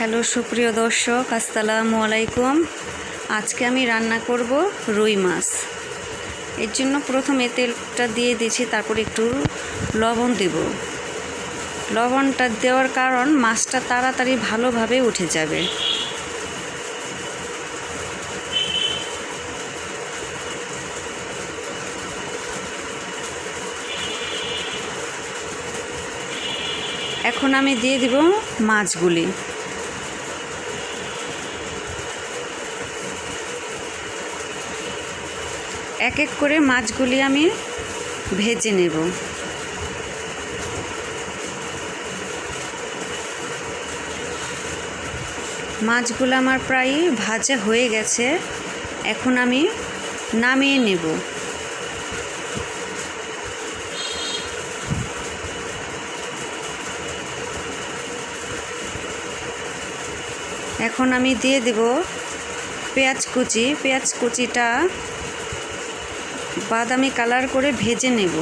Hello, সুপ্রিয় দর্শক, আসসালামু আলাইকুম। আজকে আমি রান্না করব রুই মাছ। এর জন্য প্রথমে তেলটা দিয়ে দিয়েছি, তারপর একটু লবণ দেব। লবণটা দেওয়ার কারণ মাছটা তাড়াতাড়ি ভালোভাবে উঠে যাবে। এখন আমি দিয়ে দিব মাছগুলি। এক এক করে মাছগুলি আমি ভেজে নেব। মাছগুলো আমার প্রায় ভাজা হয়ে গেছে, এখন আমি নামিয়ে নেব। এখন আমি দিয়ে দেব পেঁয়াজ কুচি। পেঁয়াজ কুচিটা বাদামি কালার করে ভেজে নেব।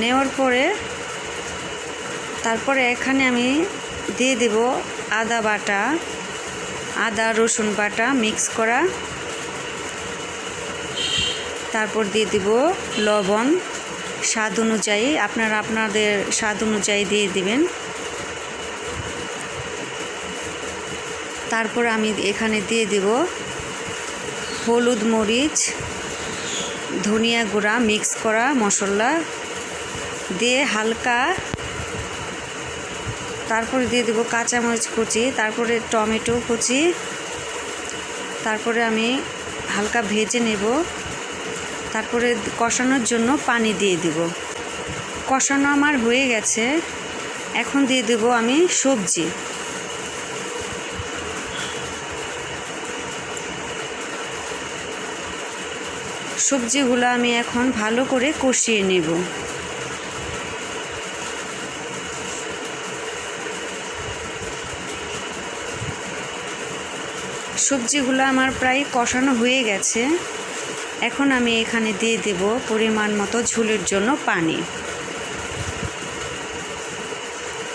নেওয়ার পরে তারপরে এখানে আমি দিয়ে দেব আদা বাটা, আদা, রসুন বাটা মিক্স করা। তারপর দিয়ে দিব লবণ। স্বাদ অনুযায়ী আপনারা আপনাদের স্বাদ অনুযায়ী দিয়ে দিবেন। তারপর আমি এখানে দিয়ে দেব হলুদ মরিচ ধনিয়া গুঁড়া মিক্স করা মশলা দিয়ে হালকা, তারপরে দিয়ে দেবো কাঁচামরিচ কুচি, তারপরে টমেটো কুচি, তারপরে আমি হালকা ভেজে নেব, তারপরে কষানোর জন্য পানি দিয়ে দেব। কষানো আমার হয়ে গেছে, এখন দিয়ে দেব আমি সবজি। সবজিগুলো আমি এখন ভালো করে কষিয়ে নেব। সবজিগুলো আমার প্রায় কষানো হয়ে গেছে। এখন আমি এখানে দিয়ে দেব পরিমাণ মতো ঝুলের জন্য পানি।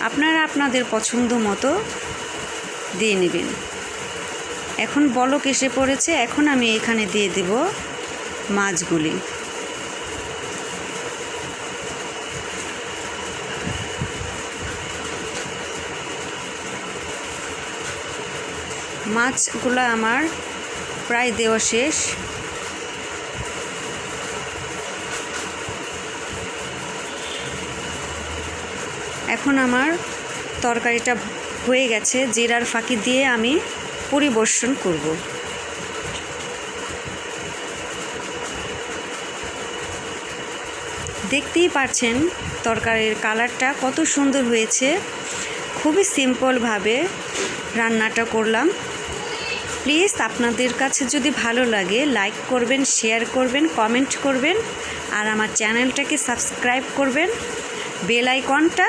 আপনারা আপনাদের পছন্দ মতো দিয়ে নেবেন। এখন বলক এসে পড়েছে, এখন আমি এখানে দিয়ে দেব মাছগুলি। মাছগুলো আমার প্রায় দেওয়া শেষ। এখন আমার তরকারিটা হয়ে গেছে, জিরার ফাঁকি দিয়ে আমি পরিবেশন করব। দেখতেই পাচ্ছেন তরকারির কালারটা কত সুন্দর হয়েছে। খুবই সিম্পলভাবে রান্নাটা করলাম। প্লিজ আপনাদের কাছে যদি ভালো লাগে লাইক করবেন শেয়ার করবেন কমেন্ট করবেন, আর আমার চ্যানেলটাকে সাবস্ক্রাইব করবেন বেল আইকনটা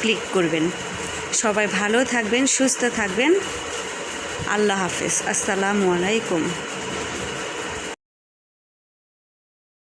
ক্লিক করবেন। সবাই ভালো থাকবেন, সুস্থ থাকবেন। আল্লাহ হাফেজ। আসসালামু আলাইকুম।